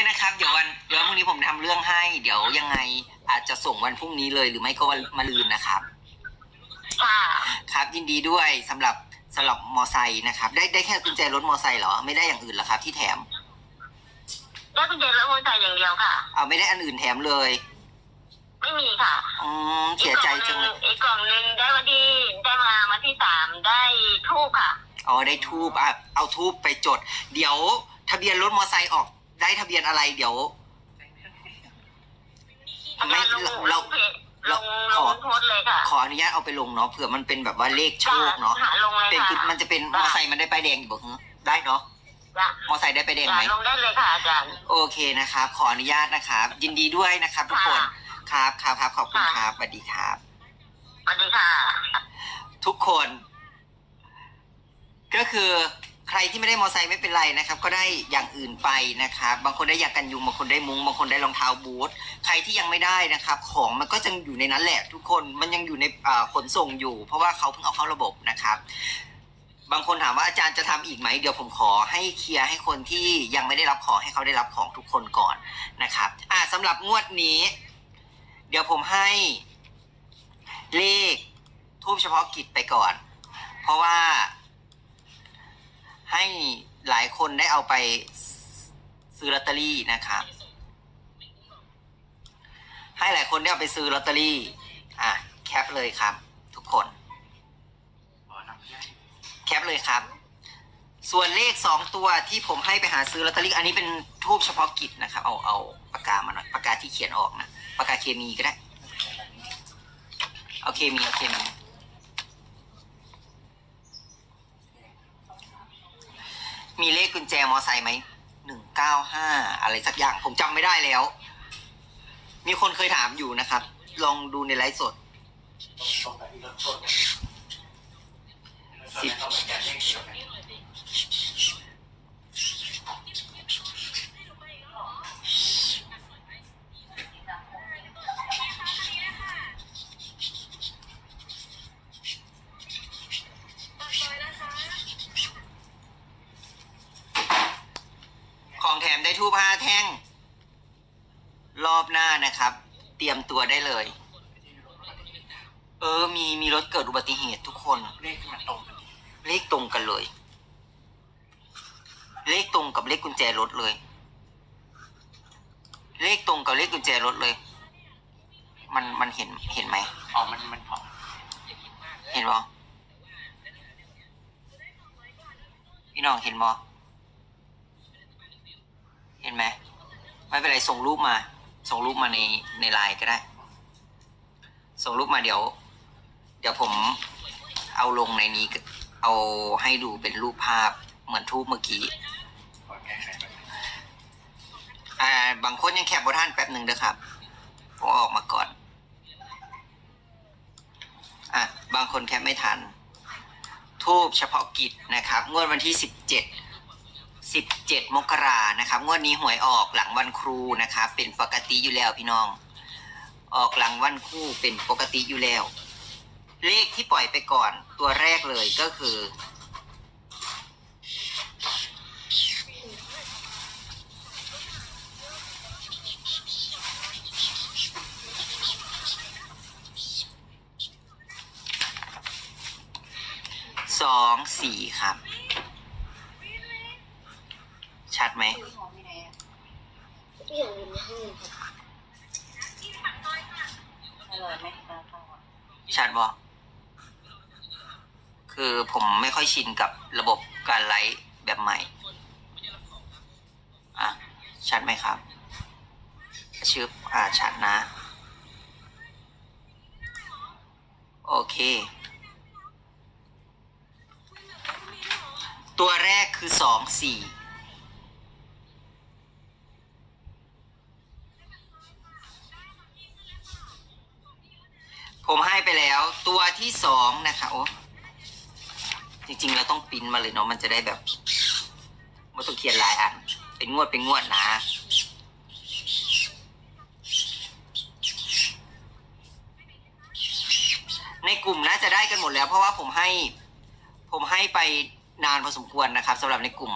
ด้วยนะครับ เดี๋ยววันเดี๋ยวพรุ่งนี้ผมทำเรื่องให้ เดี๋ยวยังไงอาจจะส่งวันพรุ่งนี้เลยหรือไม่ก็วันมะรืนนะครับ ค่ะครับ ยินดีด้วยสำหรับสำหรับมอไซค์นะครับ ได้ได้แค่กุญแจรถมอไซค์เหรอ ไม่ได้อย่างอื่นเหรอครับ ที่แถมได้กุญแจรถมอเตอร์ไซค์อย่างเดียวค่ะ เอาไม่ได้อันอื่นแถมเลย ไม่มีค่ะอืมเสียใจจังเลย อีกกล่องหนึ่งได้วันที่ได้มาวันที่สามได้ทูบค่ะ อ๋อได้ทูบอะเอาทูบไปจด เดี๋ยวทะเบียนรถมอไซค์ออก ได้ทะเบียนอะไรเดี๋ยว ไม่ลงเรา ลงเพจลงขลองโพสต์เลยค่ะ ขออนุญาตเอาไปลงเนาะเผื่อมันเป็นแบบว่าเลขโชคเนาะหาลงเลยเป็นค่ะ คือมันจะเป็นมอไซค์มันได้ป้ายแดงอยู่บอกได้เนาะจ้ะมอไซค์ได้ป้ายแดงจ้ะไหมลงได้เลยค่ะอาจารย์ โอเคนะครับขออนุญาตนะครับยินดีด้วยนะครับทุกคนครับครับครับขอบคุณครับสวัสดีครับ สวัสดีค่ะ ทุกคน ก็คือ ใครที่ไม่ได้มอไซค์ไม่เป็นไรนะครับ ก็ได้อย่างอื่นไปนะครับ บางคนได้ยากันยุงบางคนได้มุ้งบางคนได้รองเท้าบูทใครที่ยังไม่ได้นะครับ ของมันก็ยังอยู่ในนั้นแหละทุกคนมันยังอยู่ในขนส่งอยู่ เพราะว่าเขาเพิ่งเอาเข้าระบบนะครับ บางคนถามว่าอาจารย์จะทำอีกไหมเดี๋ยวผมขอให้เคลียร์ให้คนที่ยังไม่ได้รับของให้เขาได้รับของทุกคนก่อนนะครับ อ่าสำหรับงวดนี้ เดี๋ยวผมให้เลขทูบเฉพาะกิจไปก่อน เพราะว่า ให้หลายคนได้เอาไปซื้อลอตเตอรี่นะครับให้หลายคนได้เอาไปซื้อลอตเตอรี่ อะ แคปเลยครับ ทุกคน แคปเลยครับ ส่วนเลขสองตัวที่ผมให้ไปหาซื้อลอตเตอรี่ อันนี้เป็นทูบเฉพาะกิจนะครับ เอาเอาปากกามาหน่อยปากกาที่เขียนออกนะปากกาเคมีก็ได้ เอาเคมีเอาเคมี มีเลขกุญแจมอไซค์ไหมหนึ่งเก้าห้าอะไรสักอย่างผมจำไม่ได้แล้ว มีคนเคยถามอยู่นะครับ ลองดูในไลฟ์สดสิบ ของแถม ได้ทูบห้าแท่ง รอบหน้านะครับ เตรียมตัวได้เลย เออ มีมีรถเกิดอุบัติเหตุทุกคน เลขที่มันตรงกันเลขตรงกันเลย เลขตรงกับเลขกุญแจรถเลย เลขตรงกับเลขกุญแจรถเลย มันมันเห็นเห็นไหมอ๋อมันมันพอเห็นบอพี่น้องเห็นบอเห็นไหมไม่เป็นไรส่งรูปมา ส่งรูปมาในในไลน์ก็ได้ ส่งรูปมาเดี๋ยว เดี๋ยวผมเอาลงในนี้เอาให้ดูเป็นรูปภาพเหมือนทูปเมื่อกี้อ่าบางคนยังแคปบท่านแป๊บหนึ่งเด้อครับผมอออกมาก่อน อะ บางคนแคปไม่ทัน ทูบเฉพาะกิจนะครับ งวดวันที่สิบเจ็ด สิบเจ็ดมกรานะครับ งวดนี้หวยออกหลังวันครูนะครับ เป็นปกติอยู่แล้วพี่น้อง ออกหลังวันครูเป็นปกติอยู่แล้ว เลขที่ปล่อยไปก่อนตัวแรกเลยก็คือ สองสี่ครับ ชัดไหม อร่อยไหมปลาทอดชัดบอคือผมไม่ค่อยชินกับระบบการไลฟ์แบบใหม่ อะ ชัดไหมครับ ชื่ออ่าชัดนะ โอเค ตัวแรกคือสองสี่ ผมให้ไปแล้ว ตัวที่สองนะคะโอ้จริงๆเราต้องปิ้นมาเลยเนาะมันจะได้แบบไม่ต้องเขียนลายอันเป็นงวดเป็นงวดนะในกลุ่มน่าจะได้กันหมดแล้ว เพราะว่าผมให้ ผมให้ไปนานพอสมควรนะครับสำหรับในกลุ่ม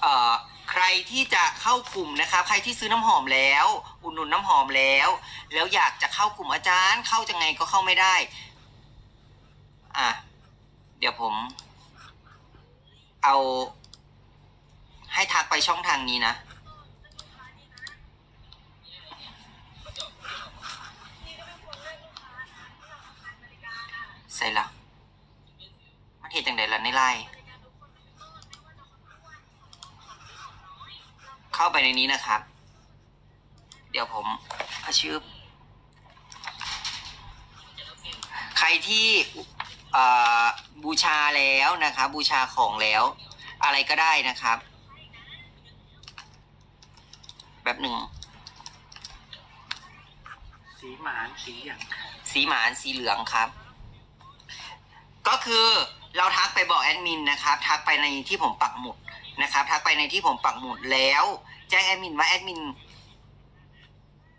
เอ่อ ใครที่จะเข้ากลุ่มนะครับใครที่ซื้อน้ำหอมแล้ว อุดหนุนน้ำหอมแล้ว แล้วอยากจะเข้ากลุ่มอาจารย์ เข้าจังไงก็เข้าไม่ได้ อะ เดี๋ยวผม เอา ให้ทักไปช่องทางนี้นะใส่ละมันเห็นจังไดล่ะในไลน์ เข้าไปในนี้นะครับ เดี๋ยวผมอาชื่อใครที่เอ่อบูชาแล้วนะครับ บูชาของแล้ว อะไรก็ได้นะครับ แบบหนึ่ง สีหมานสีอย่างสีหมานสีเหลืองครับ ก็คือเราทักไปบอกแอดมินนะครับ ทักไปในที่ผมปักหมุดนะครับ ทักไปในที่ผมปักหมุดแล้ว แจ้งแอดมินว่าแอดมิน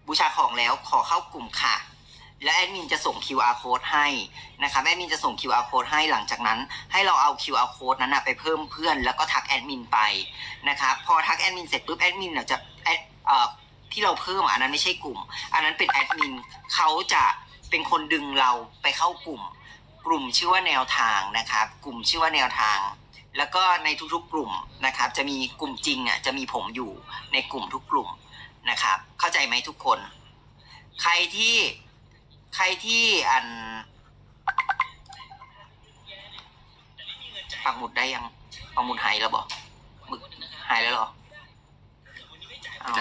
บูชาของแล้วขอเข้ากลุ่มค่ะ และแอดมินจะส่ง QR code ให้นะครับแอดมินจะส่ง QR code ให้หลังจากนั้น ให้เราเอา QR code นั้นนะไปเพิ่มเพื่อน แล้วก็ทักแอดมินไปนะครับพอทักแอดมินเสร็จปุ๊บแอดมินเนี่ยจะแอดที่เราเพิ่มอันนั้นไม่ใช่กลุ่ม อันนั้นเป็นแอดมินเขาจะเป็นคนดึงเราไปเข้ากลุ่ม กลุ่มชื่อว่าแนวทางนะครับ กลุ่มชื่อว่าแนวทาง แล้วก็ในทุกๆกลุ่มนะครับ จะมีกลุ่มจริงอะจะมีผมอยู่ในกลุ่มทุกกลุ่มนะครับ เข้าใจไหมทุกคน ใครที่ใครที่อันปักหมุดได้ยังปักหมุดหายแล้วบอกมึกหายแล้วหรออ้าว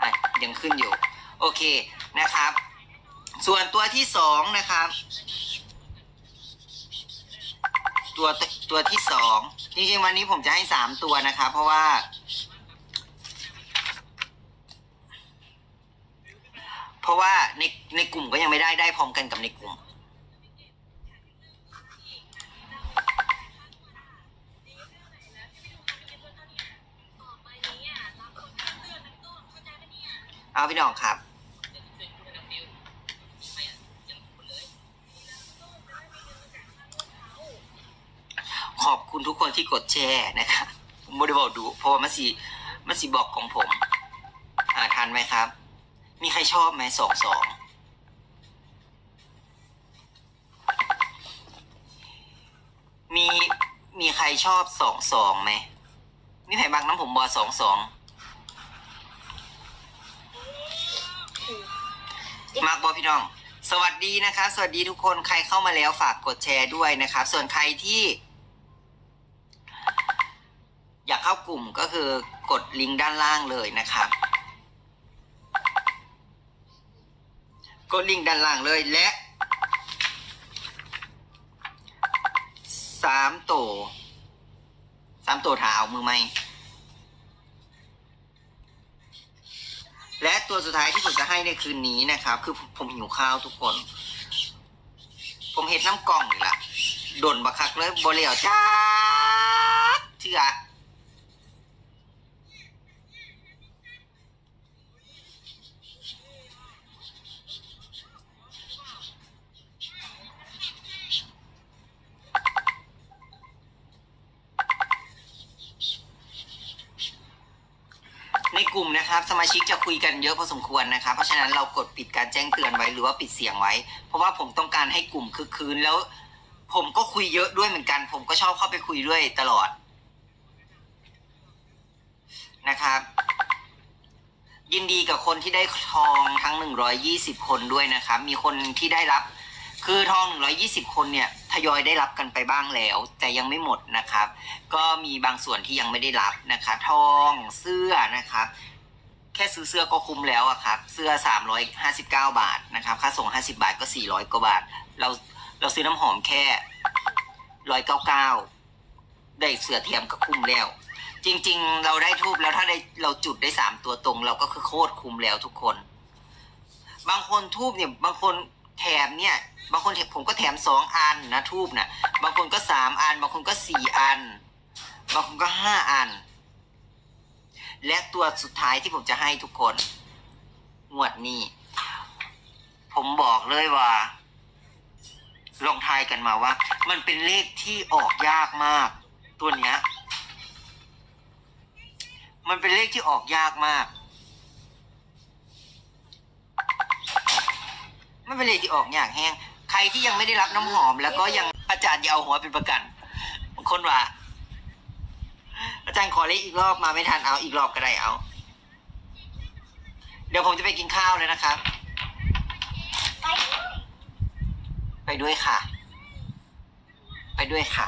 อะยังขึ้นอยู่ โอเคนะครับ ส่วนตัวที่สองนะครับ ตัวตัวที่สองจริงๆวันนี้ผมจะให้สามตัวนะครับเพราะว่า เพราะว่าในในกลุ่มก็ยังไม่ได้ได้พร้อมกันกับในกลุ่ม เอาพี่น้องครับ คุณทุกคนที่กดแชร์นะครับผมไม่ได้บอกดูเพราะว่ามันสีมันสีบอกของผม อ่าทันไหมครับ มีใครชอบไหมสองสองมีมีใครชอบสองสองไหมมีใครบักน้ำผมบอสองสองมากบอพี่น้อง สวัสดีนะครับ สวัสดีทุกคนใครเข้ามาแล้วฝากกดแชร์ด้วยนะครับ ส่วนใครที่ อยากเข้ากลุ่มก็คือกดลิงก์ด้านล่างเลยนะครับ กดลิงก์ด้านล่างเลยและสามโตวสามโตวถาเอามือไหมและตัวสุดท้ายที่ผมจะให้ในคืนนี้นะครับ คือผมหิวข้าวทุกคน ผมเห็นน้ำกล่องนี่ละโดนบักคักเลยบริเวจ้าเชื่อ ในกลุ่มนะครับ สมาชิกจะคุยกันเยอะพอสมควรนะครับ เพราะฉะนั้นเรากดปิดการแจ้งเตือนไว้หรือว่าปิดเสียงไว้ เพราะว่าผมต้องการให้กลุ่มคึกคืนแล้ว ผมก็คุยเยอะด้วยเหมือนกัน ผมก็ชอบเข้าไปคุยด้วยตลอดนะครับ ยินดีกับคนที่ได้ทองทั้ง 120 คนด้วยนะครับ มีคนที่ได้รับ คือทอง 120 คนเนี่ย ยอยได้รับกันไปบ้างแล้ว แต่ยังไม่หมดนะครับ ก็มีบางส่วนที่ยังไม่ได้รับนะคะ ทองเสื้อนะครับ แค่ซื้อเสื้อก็คุ้มแล้วอะครับ เสื้อ 359 บาทนะครับ ค่าส่ง 50 บาทก็ 400 กว่าบาท เราเราซื้อน้ำหอมแค่ 199 ได้เสื้อเทียมก็คุ้มแล้ว จริง ๆ เราได้ทูบแล้วถ้าได้เราจุดได้สามตัวตรง เราก็คือโคตรคุ้มแล้วทุกคน บางคนทูบเนี่ยบางคน แถมเนี่ย บางคนผมก็แถมสองอันนะทูบนะบางคนก็สามอัน บางคนก็สี่อัน บางคนก็ห้าอัน และตัวสุดท้ายที่ผมจะให้ทุกคนงวดนี้ ผมบอกเลยว่า ลองทายกันมาว่า มันเป็นเลขที่ออกยากมาก ตัวเนี้ย มันเป็นเลขที่ออกยากมาก มันเป็นเลขที่ออกยากแห้งใครที่ยังไม่ได้รับน้ำหอม แล้วก็ยังอาจารย์อย่าเอาหัวเป็นประกันบางคนว่า อาจารย์ขอเลขอีกรอบมาไม่ทันเอาอีกรอบก็ได้เอา เดี๋ยวผมจะไปกินข้าวเลยนะครับ ไปด้วยค่ะ ไปด้วยค่ะ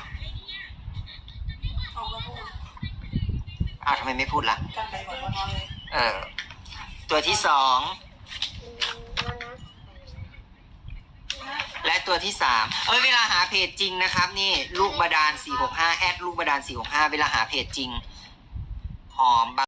เอาก็พูดอ้าวทำไมไม่พูดล่ะ กันไปหมดแล้วนอนเลย เออ ตัวที่สอง และตัวที่สามเออเวลาหาเพจจริงนะครับ นี่ลูกบาดาล465แอดลูกบาดาล465 เวลาหาเพจจริงหอมบ